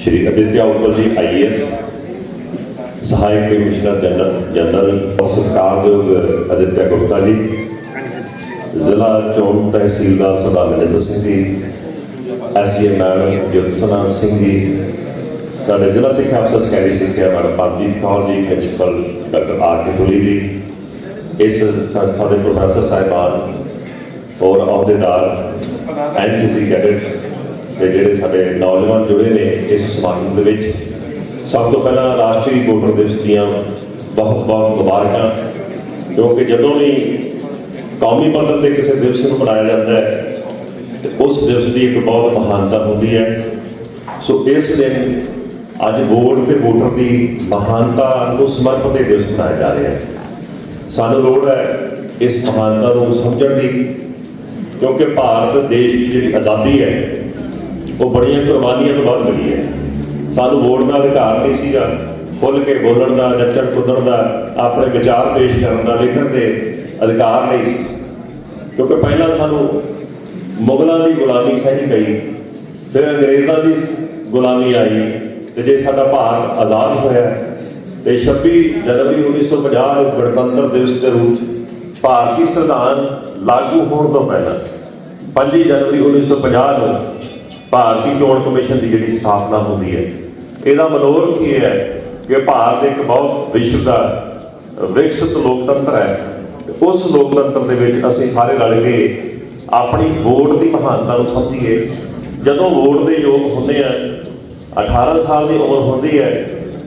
ਸ਼੍ਰੀ ਅਦਿੱਤਿਆ ਉੱਪਲ ਜੀ ਆਈਐਸ ਸਹਾਇਕ commissioner general general ਸਤਿਕਾਰਯੋਗ ਅਦਿੱਤਿਆ ਗੁਪਤਾ ਜੀ, ਜ਼ਿਲ੍ਹਾ ਚੋਣ ਤਹਿਸੀਲਦਾਰ ਸਰਦਾਰ ਮਨਿੰਦਰ ਸਿੰਘ ਜੀ ਐਸਡੀਐਮ ਮੈਡਮ ਜੋਤਸਨਾ ਸਿੰਘ ਜੀ, ਸਾਡੇ ਜ਼ਿਲ੍ਹਾ ਸਿੱਖਿਆ ਅਫਸਰ ਸਕੈਰੀ ਸਿੱਖਿਆ madam Paramjit Kaur ji principal doctor R K Tuli ji, ਇਸ ਸੰਸਥਾ ਦੇ ਪ੍ਰੋਫੈਸਰ ਸਾਹਿਬਾਨ ਔਰ ਅਹੁਦੇਦਾਰ ਐਨਸੀਸੀ ਕੈਡਟ ਤੇ ਜਿਹੜੇ ਸਾਡੇ ਨੌਜਵਾਨ ਜੁੜੇ ਨੇ ਇਸ ਸਮਾਗਮ ਦੇ ਵਿੱਚ, ਸਭ ਤੋਂ ਪਹਿਲਾਂ ਰਾਸ਼ਟਰੀ ਵੋਟਰ ਦਿਵਸ ਦੀਆਂ ਬਹੁਤ ਬਹੁਤ ਮੁਬਾਰਕਾਂ, ਕਿਉਂਕਿ ਜਦੋਂ ਵੀ ਕੌਮੀ ਪੱਧਰ ਤੇ ਕਿਸੇ ਦਿਵਸ ਨੂੰ ਮਨਾਇਆ ਜਾਂਦਾ ਹੈ, ਤੇ ਉਸ ਦਿਵਸ ਦੀ ਇੱਕ ਬਹੁਤ ਮਹਾਨਤਾ ਹੁੰਦੀ ਹੈ। ਸੋ ਇਸ ਦਿਨ ਅੱਜ ਵੋਟ ਤੇ ਵੋਟਰ ਦੀ ਮਹਾਨਤਾ ਨੂੰ ਸਮਰਪਿਤ ਇਹ ਦਿਵਸ ਮਨਾਇਆ ਜਾ ਰਿਹਾ ਹੈ। ਸਾਨੂੰ ਲੋੜ ਹੈ ਇਸ ਮਹਾਨਤਾ ਨੂੰ ਸਮਝਣ ਦੀ, ਕਿਉਂਕਿ ਭਾਰਤ ਦੇਸ਼ ਦੀ ਜਿਹੜੀ ਆਜ਼ਾਦੀ ਹੈ ਉਹ ਬੜੀਆਂ ਕੁਰਬਾਨੀਆਂ ਤੋਂ ਬਾਅਦ ਮਿਲੀ ਹੈ। ਸਾਨੂੰ ਵੋਟ ਦਾ ਅਧਿਕਾਰ ਨਹੀਂ ਸੀਗਾ। ਖੁੱਲ੍ਹ ਕੇ ਬੋਲਣ ਦਾ ਨੱਚਣ ਕੁੱਦਣ ਦਾ, ਆਪਣੇ ਵਿਚਾਰ ਪੇਸ਼ ਕਰਨ ਦਾ, ਲਿਖਣ ਦੇ ਅਧਿਕਾਰ ਨਹੀਂ ਸੀ। ਕਿਉਂਕਿ ਪਹਿਲਾਂ ਸਾਨੂੰ ਮੁਗਲਾਂ ਦੀ ਗੁਲਾਮੀ ਸਹੀ ਗਈ ਫਿਰ ਅੰਗਰੇਜ਼ਾਂ ਦੀ ਗੁਲਾਮੀ ਆਈ ਤੇ ਜੇ ਸਾਡਾ ਭਾਰਤ ਆਜ਼ਾਦ ਹੋਇਆ ਤੇ 26 ਜਨਵਰੀ 1950 ਨੂੰ ਗਣਤੰਤਰ ਦਿਵਸ ਦੇ ਰੂਪ 'ਚ ਭਾਰਤੀ ਸੰਵਿਧਾਨ ਲਾਗੂ ਹੋਣ ਤੋਂ ਪਹਿਲਾਂ 5 ਜਨਵਰੀ 1950 ਨੂੰ ਭਾਰਤੀ ਚੋਣ ਕਮਿਸ਼ਨ ਦੀ ਜਿਹੜੀ ਸਥਾਪਨਾ ਹੁੰਦੀ ਹੈ, ਇਹਦਾ ਮਨੋਰਥ ਇਹ ਹੈ ਕਿ ਭਾਰਤ ਇੱਕ ਬਹੁਤ ਵਿਸ਼ਵ ਦਾ ਵਿਕਸਿਤ ਲੋਕਤੰਤਰ ਹੈ। ਤੇ ਉਸ ਲੋਕਤੰਤਰ ਦੇ ਵਿੱਚ ਅਸੀਂ ਸਾਰੇ ਰਲ ਕੇ ਆਪਣੀ ਵੋਟ ਦੀ ਮਹਾਨਤਾ ਨੂੰ ਸਮਝੀਏ। ਜਦੋਂ ਵੋਟ ਦੇ ਯੋਗ ਹੁੰਦੇ ਆ 18 ਸਾਲ ਦੀ ਉਮਰ ਹੁੰਦੀ ਹੈ,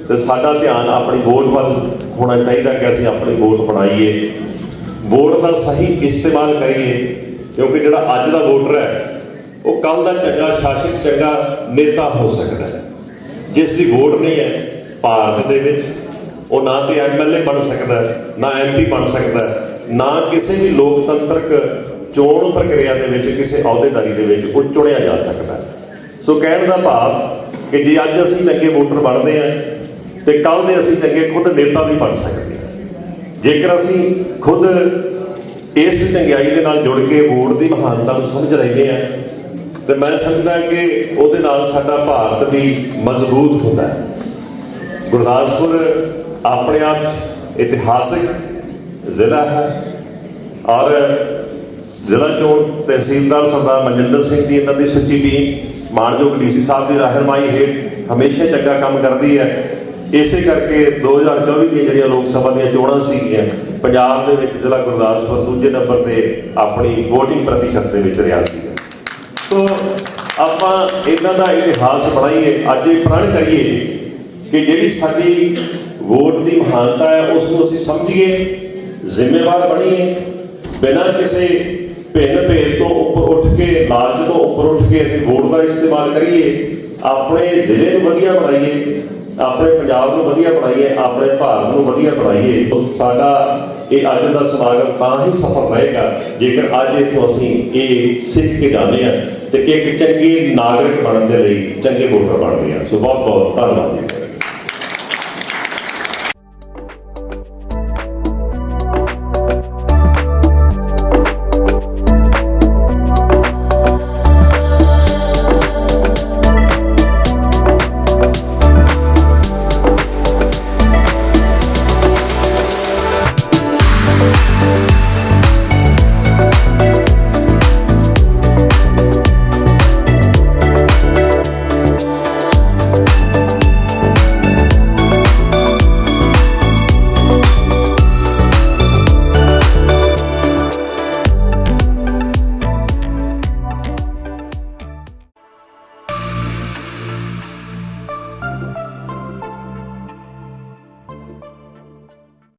ਤੇ ਸਾਡਾ ਧਿਆਨ ਆਪਣੀ ਵੋਟ ਵੱਲ ਹੋਣਾ ਚਾਹੀਦਾ ਕਿ ਅਸੀਂ ਆਪਣੀ ਵੋਟ ਬਣਾਈਏ। ਵੋਟ ਦਾ ਸਹੀ ਇਸਤੇਮਾਲ ਕਰੀਏ, ਕਿਉਂਕਿ ਜਿਹੜਾ ਅੱਜ ਦਾ ਵੋਟਰ ਹੈ ਉਹ ਕੱਲ ਦਾ ਚੰਗਾ ਸ਼ਾਸਕ ਚੰਗਾ ਨੇਤਾ ਹੋ ਸਕਦਾ ਹੈ। ਜਿਸ ਦੀ ਵੋਟ ਨਹੀਂ ਹੈ ਭਾਰਤ ਦੇ ਵਿੱਚ ਉਹ ਨਾ ਤੇ ਐਮਐਲਏ ਬਣ ਸਕਦਾ ਹੈ, ਨਾ ਐਮਪੀ ਬਣ ਸਕਦਾ ਨਾ ਕਿਸੇ ਵੀ ਲੋਕਤੰਤਰਕ ਚੋਣ ਪ੍ਰਕਿਰਿਆ ਦੇ ਵਿੱਚ ਕਿਸੇ ਅਹੁਦੇਦਾਰੀ ਦੇ ਵਿੱਚ ਉਹ ਚੁਣਿਆ ਜਾ ਸਕਦਾ ਸੋ ਕਹਿਣ ਦਾ ਭਾਵ ਕਿ ਜੇ ਅੱਜ ਅਸੀਂ ਚੰਗੇ ਵੋਟਰ ਬਣਦੇ ਹਾਂ ਤੇ ਕੱਲ ਦੇ ਅਸੀਂ ਚੰਗੇ ਖੁਦ ਨੇਤਾ ਵੀ ਬਣ ਸਕਦੇ ਹਾਂ। ਜੇਕਰ ਅਸੀਂ ਖੁਦ ਇਸ ਚੰਗਿਆਈ ਦੇ ਨਾਲ ਜੁੜ ਕੇ ਵੋਟ ਦੀ ਮਹਾਨਤਾ ਨੂੰ ਸਮਝ ਰਹੇ ਹਾਂ ਤੇ ਮੈਂ ਸਮਝਦਾ ਕਿ ਉਹਦੇ ਨਾਲ ਸਾਡਾ ਭਾਰਤ ਵੀ ਮਜ਼ਬੂਤ ਹੁੰਦਾ ਹੈ। ਗੁਰਦਾਸਪੁਰ ਆਪਣੇ ਆਪ 'ਚ ਇਤਿਹਾਸਿਕ ਜ਼ਿਲ੍ਹਾ ਹੈ ਔਰ ਜ਼ਿਲ੍ਹਾ ਚੋਣ ਤਹਿਸੀਲਦਾਰ ਸਰਦਾਰ ਮਨਜਿੰਦਰ ਸਿੰਘ ਦੀ ਇਹਨਾਂ ਦੀ ਸੱਚੀ ਟੀਮ, ਮਾਨਯੋਗ ਡੀਸੀ ਸਾਹਿਬ ਦੀ ਰਹਿਨਮਾਈ ਹੇਠ ਹਮੇਸ਼ਾ ਚੰਗਾ ਕੰਮ ਕਰਦੀ ਹੈ। ਇਸੇ ਕਰਕੇ 2024 ਦੀਆਂ ਜਿਹੜੀਆਂ ਲੋਕ ਸਭਾ ਦੀਆਂ ਚੋਣਾਂ ਸੀਗੀਆਂ, ਪੰਜਾਬ ਦੇ ਵਿੱਚ ਜ਼ਿਲ੍ਹਾ ਗੁਰਦਾਸਪੁਰ ਦੂਜੇ ਨੰਬਰ ਤੇ ਆਪਣੀ VOTING ਪ੍ਰਤੀਸ਼ਤ ਦੇ ਵਿੱਚ ਰਿਹਾ ਸੀ ਸੋ ਆਪਾਂ ਇਹਨਾਂ ਦਾ ਇਤਿਹਾਸ ਬਣਾਈਏ, ਅੱਜ ਇਹ ਪ੍ਰਣ ਕਰੀਏ ਕਿ ਜਿਹੜੀ ਸਾਡੀ ਵੋਟ ਦੀ ਮਹਾਨਤਾ ਹੈ ਉਸ ਨੂੰ ਅਸੀਂ ਸਮਝੀਏ, ਜ਼ਿੰਮੇਵਾਰ ਬਣੀਏ, ਬਿਨਾਂ ਕਿਸੇ ਭਿੰਨ ਭੇਦ ਤੋਂ ਉੱਪਰ ਉੱਠ ਕੇ, ਲਾਲਚ ਤੋਂ ਉੱਪਰ ਉੱਠ ਕੇ ਅਸੀਂ ਵੋਟ ਦਾ ਇਸਤੇਮਾਲ ਕਰੀਏ, ਆਪਣੇ ਜ਼ਿਲ੍ਹੇ ਨੂੰ ਵਧੀਆ ਬਣਾਈਏ, ਆਪਣੇ ਪੰਜਾਬ ਨੂੰ ਵਧੀਆ ਬਣਾਈਏ, ਆਪਣੇ ਭਾਰਤ ਨੂੰ ਵਧੀਆ ਬਣਾਈਏ, ਸਾਡਾ ਇਹ ਅੱਜ ਦਾ ਸਮਾਗਮ ਤਾਂ ਹੀ ਸਫਲ ਰਹੇਗਾ, ਜੇਕਰ ਅੱਜ ਇੱਥੋਂ ਅਸੀਂ ਇਹ ਸਿੱਖ ਕੇ ਜਾਂਦੇ ਹਾਂ। ਤੇ ਕਿ ਇੱਕ ਚੰਗੇ ਨਾਗਰਿਕ ਬਣਨ ਦੇ ਲਈ ਚੰਗੇ ਵੋਟਰ ਬਣਦੇ ਹਾਂ ਸੋ ਬਹੁਤ ਬਹੁਤ ਧੰਨਵਾਦ ਜੀ।